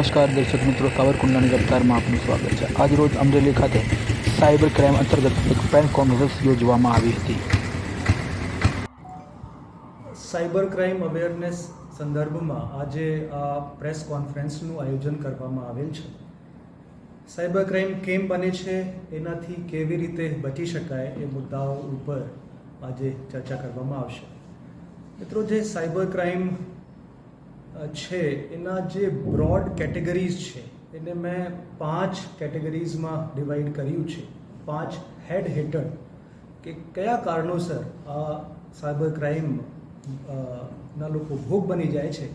નમસ્કાર દર્શક મિત્રો, સાવરકુંડલાની રફતારમાં આપનું સ્વાગત છે. આજ રોજ અમરેલી ખાતે સાયબર ક્રાઇમ અંતર્ગત એક પ્રેન્ક કોન્ફરન્સ યોજવામાં આવી હતી. સાયબર ક્રાઇમ અવેરનેસ સંદર્ભમાં આજે આ પ્રેસ કોન્ફરન્સનું આયોજન કરવામાં આવેલ છે. સાયબર ક્રાઇમ કેમ બને છે, એનાથી કેવી રીતે બચી શકાય એ મુદ્દાઓ ઉપર આજે ચર્ચા કરવામાં આવશે. મિત્રો, જે સાયબર ક્રાઇમ છે, એના જે બ્રોડ કેટેગરીઝ છે, એને મેં પાંચ કેટેગરીઝમાં ડિવાઈડ કર્યું છે. પાંચ હેડ હેઠળ કે કયા કારણોસર આ સાયબર ક્રાઇમ ના લોકો ભોગ બની જાય છે,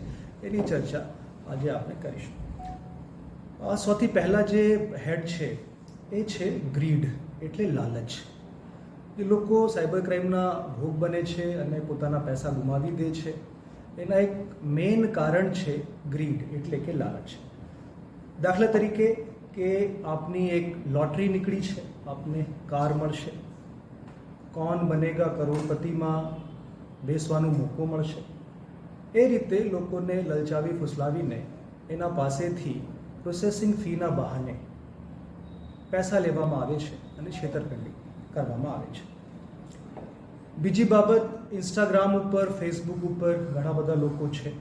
એની ચર્ચા આજે આપણે કરીશું. આ સૌથી પહેલાં જે હેડ છે, એ છે ગ્રીડ એટલે લાલચ. એ લોકો સાયબર ક્રાઇમના ભોગ બને છે અને પોતાના પૈસા ગુમાવી દે છે. એના એક મેઇન કારણ છે ગ્રીડ એટલે કે લાલચ. દાખલા તરીકે કે આપની એક લોટરી નીકળી છે, આપને કાર મળશે. કોણ બનેગા કરોડપતિમાં બેસવાનો મોકો મળશે. એ રીતે લોકોને લલચાવી ફુસલાવીને એના પાસેથી પ્રોસેસિંગ ફીના બહાને પૈસા લેવામાં આવે છે અને છેતરપિંડી કરવામાં આવે છે. બીજી બાબત ઇન્સ્ટાગ્રામ ઉપર ફેસબુક ઉપર ઘણા બધા લોકો છે.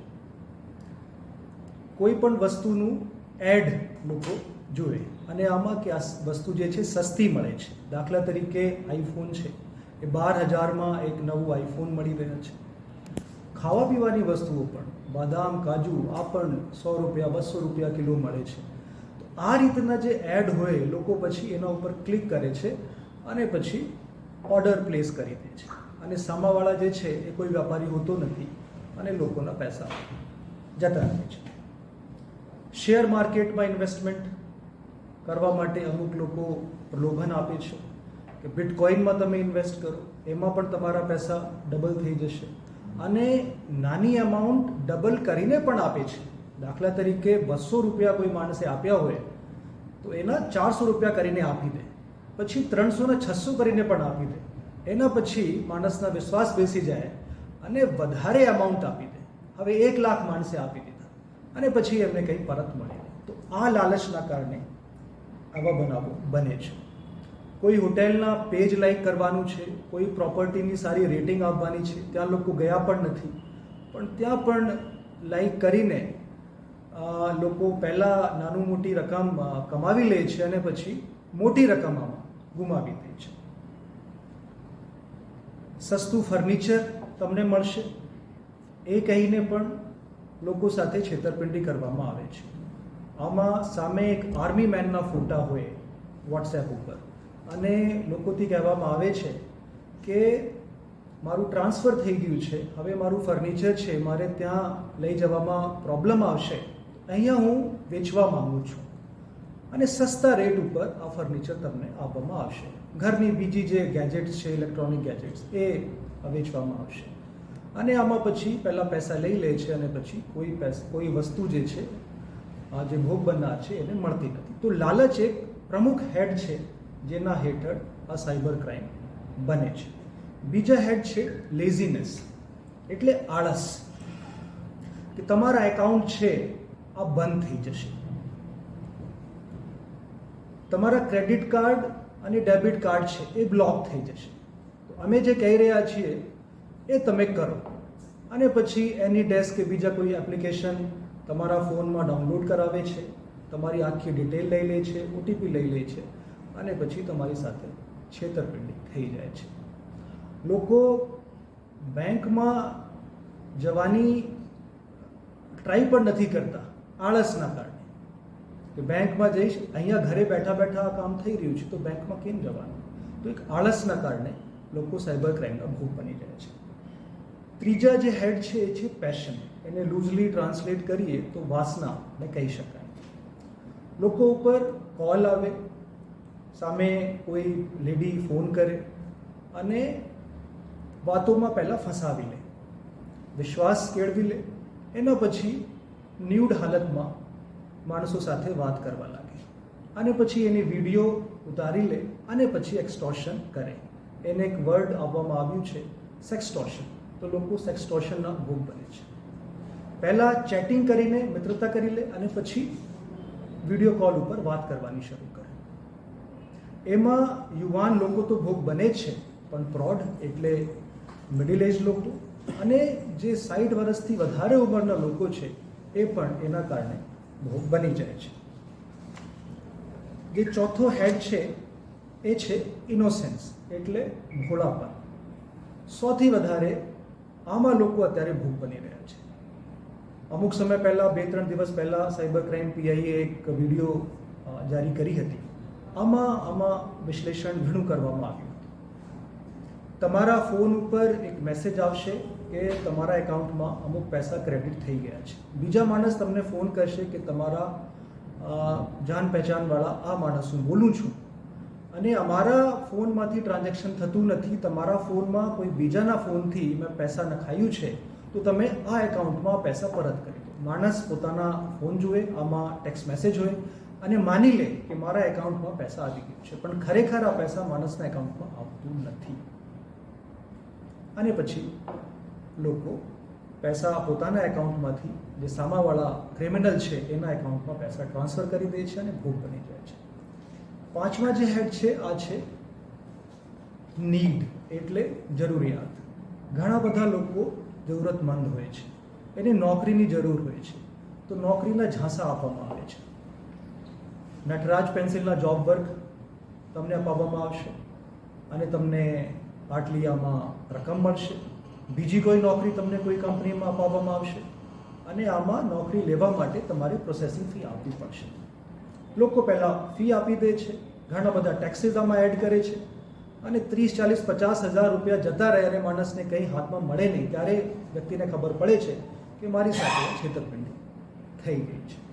કોઈ પણ વસ્તુનું એડ લોકો જુએ અને આમાં કે આ વસ્તુ જે છે સસ્તી મળે છે. દાખલા તરીકે આઈફોન છે. એ બાર હજારમાં એક નવું આઈફોન મળી રહ્યો છે. ખાવા પીવાની વસ્તુઓ પણ, બદામ, કાજુ આ પણ સો રૂપિયા, બસો રૂપિયા કિલો મળે છે. તો આ રીતના જે એડ હોય, લોકો પછી એના ઉપર ક્લિક કરે છે અને પછી ઓર્ડર પ્લેસ કરી દે છે. અને સામાવાળા જે છે એ કોઈ વેપારી હોતો નથી અને લોકોના પૈસા જતા રહે છે. શેર માર્કેટમાં ઇન્વેસ્ટમેન્ટ કરવા માટે અમુક લોકો પ્રલોભન આપે છે કે બિટકોઇનમાં તમે ઇન્વેસ્ટ કરો, એમાં પણ તમારા પૈસા ડબલ થઈ જશે અને નાની અમાઉન્ટ ડબલ કરીને પણ આપે છે. દાખલા તરીકે બસો રૂપિયા કોઈ માણસે આપ્યા હોય તો એના ચારસો રૂપિયા કરીને આપી દે, પછી ત્રણસો ને છસો કરીને પણ આપી દે. એના પછી માણસના વિશ્વાસ બેસી જાય અને વધારે અમાઉન્ટ આપી દે. હવે એક લાખ માણસે આપી દીધા. અને પછી એમને કંઈ પરત મળે. તો આ લાલચના કારણે આવા બનાવો બને છે. કોઈ હોટેલના પેજ લાઈક કરવાનું છે, કોઈ પ્રોપર્ટીની સારી રેટિંગ આપવાની છે, ત્યાં લોકો ગયા પણ નથી. પણ ત્યાં પણ લાઈક કરીને લોકો પહેલાં નાનું મોટી રકમ કમાવી લે છે અને પછી મોટી રકમ ગુમાવી દે છે. સસ્તું ફર્નિચર તમને મળશે. એ કહીને પણ લોકો સાથે છેતરપિંડી કરવામાં આવે છે. આમાં સામે એક આર્મી મેનના ફોટા હોય વોટ્સએપ ઉપર. અને લોકોથી કહેવામાં આવે છે કે મારું ટ્રાન્સફર થઈ ગયું છે. હવે મારું ફર્નિચર છે. મારે ત્યાં લઈ જવામાં પ્રોબ્લેમ આવશે. અહીંયા હું વેચવા માગું છું. અને સસ્તા રેટ ઉપર આ ફર્નિચર તમને આપવામાં આવશે. ઘરની બીજી જે ગેજેટ્સ છે ઇલેક્ટ્રોનિક ગેજેટ્સ એ વેચવામાં આવશે. અને આમાં પછી પહેલાં પૈસા લઈ લે છે અને પછી કોઈ પૈસા, કોઈ વસ્તુ જે છે, આ જે ભોગ બનનાર છે, એને મળતી નથી. તો લાલચ એક પ્રમુખ હેડ છે, જેના હેઠળ આ સાયબર ક્રાઇમ બને છે. બીજા હેડ છે લેઝીનેસ એટલે આળસ. કે તમારા એકાઉન્ટ છે, આ બંધ થઈ જશે. તમારા ક્રેડિટ કાર્ડ અને ડેબિટ કાર્ડ છે, એ બ્લોક થઈ જશે. તો અમે જે કહી રહ્યા છીએ, એ તમે કરો. અને પછી એની ડેસ્ક કે બીજા કોઈ એપ્લિકેશન તમારા ફોનમાં ડાઉનલોડ કરાવે છે, તમારી આખી ડિટેલ લઈ લે છે ઓટીપી લઈ લે છે, અને પછી તમારી સાથે છેતરપિંડી થઈ જાય છે. લોકો બેંકમાં જવાની ટ્રાય પણ નથી કરતા આળસના કારણે કે બેંકમાં જઈશ, અહીંયા ઘરે બેઠા બેઠા આ કામ થઈ રહ્યું છે, તો બેંકમાં કેમ જવાનું? તો એક આળસના કારણે લોકો સાયબર ક્રાઇમના ભોગ બની જાય છે. ત્રીજા જે હેડ છે, એ છે પેશન એને લૂઝલી ટ્રાન્સલેટ કરીએ તો વાસના ને કહી શકાય. લોકો ઉપર કોલ આવે, સામે કોઈ લેડી ફોન કરે અને વાતોમાં પહેલાં ફસાવી લે, વિશ્વાસ કેળવી લે, એના પછી ન્યૂડ હાલતમાં માણસો સાથે વાત કરવા લાગે. અને પછી એની વીડિયો ઉતારી લે અને પછી એક્સટોર્શન કરે. એને એક વર્ડ આપવામાં આવ્યું છે સેક્સટોર્શન તો લોકો સેક્સટોર્શનના ભોગ બને છે. પહેલાં ચેટિંગ કરીને મિત્રતા કરી લે અને પછી વીડિયો કોલ ઉપર વાત કરવાની શરૂ કરે. એમાં યુવાન લોકો તો ભોગ બને છે, પણ પ્રૌઢ એટલે મિડિલ એજ લોકો અને જે સાઠ વર્ષથી વધારે ઉંમરના લોકો છે, એ પણ એના કારણે ભોગ બની જાય છે. જે ચોથો હેડ છે, એ છે ઇનોસેન્સ એટલે ભોળાપન સૌથી વધારે આમાં લોકો અત્યારે ભોગ બની રહ્યા છે. અમુક સમય પહેલાં, બે, ત્રણ દિવસ પહેલાં સાયબર ક્રાઇમ પીઆઈએ એક વીડિયો જારી કરી હતી. આમાં આમાં વિશ્લેષણ ઘણું કરવામાં આવ્યું તમારા ફોન ઉપર એક મેસેજ આવશે કે તમારા એકાઉન્ટમાં અમુક પૈસા ક્રેડિટ થઈ ગયા છે. બીજા માણસ તમને ફોન કરશે કે તમારા જાન પહેચાનવાળા આ માણસ હું બોલું છું. અને અમારા ફોનમાંથી ટ્રાન્ઝેક્શન થતું નથી, તમારા ફોનમાં કોઈ બીજાના ફોનથી મેં પૈસા નખાયું છે, તો તમે આ એકાઉન્ટમાં પૈસા પરત કરી દો. માણસ પોતાના ફોન જુએ, આમાં ટેક્સ્ટ મેસેજ હોય, અને માની લે કે મારા એકાઉન્ટમાં પૈસા આવી ગયું છે, પણ ખરેખર આ પૈસા માણસના એકાઉન્ટમાં આવતું નથી. અને પછી લોકો પૈસા પોતાના એકાઉન્ટમાંથી, જે સામાવાળા ક્રિમિનલ છે, એના એકાઉન્ટમાં પૈસા ટ્રાન્સફર કરી દે છે અને ભોગ બની જાય છે. પાંચમા જે હેડ છે, આ છે નીડ, એટલે જરૂરિયાત. ઘણા બધા લોકો જરૂરતમંદ હોય છે. એને નોકરીની જરૂર હોય છે. તો નોકરીના ઝાંસા આપવામાં આવે છે. નટરાજ પેન્સિલના જોબ વર્ક તમને અપાવવામાં આવશે અને તમને આટલી રકમ મળશે. બીજી કોઈ નોકરી તમને કોઈ કંપનીમાં અપાવવામાં આવશે? અને આમાં નોકરી લેવા માટે તમારે પ્રોસેસિંગ ફી આપવી પડશે. લોકો પહેલાં ફી આપી દે છે, ઘણા બધા ટેક્સીસ આમાં એડ કરે છે. અને ત્રીસ, ચાલીસ, પચાસ હજાર રૂપિયા જતા રહે અને માણસને કંઈ હાથમાં મળે નહીં, ત્યારે વ્યક્તિને ખબર પડે છે કે મારી સાથે છેતરપિંડી થઈ ગઈ છે.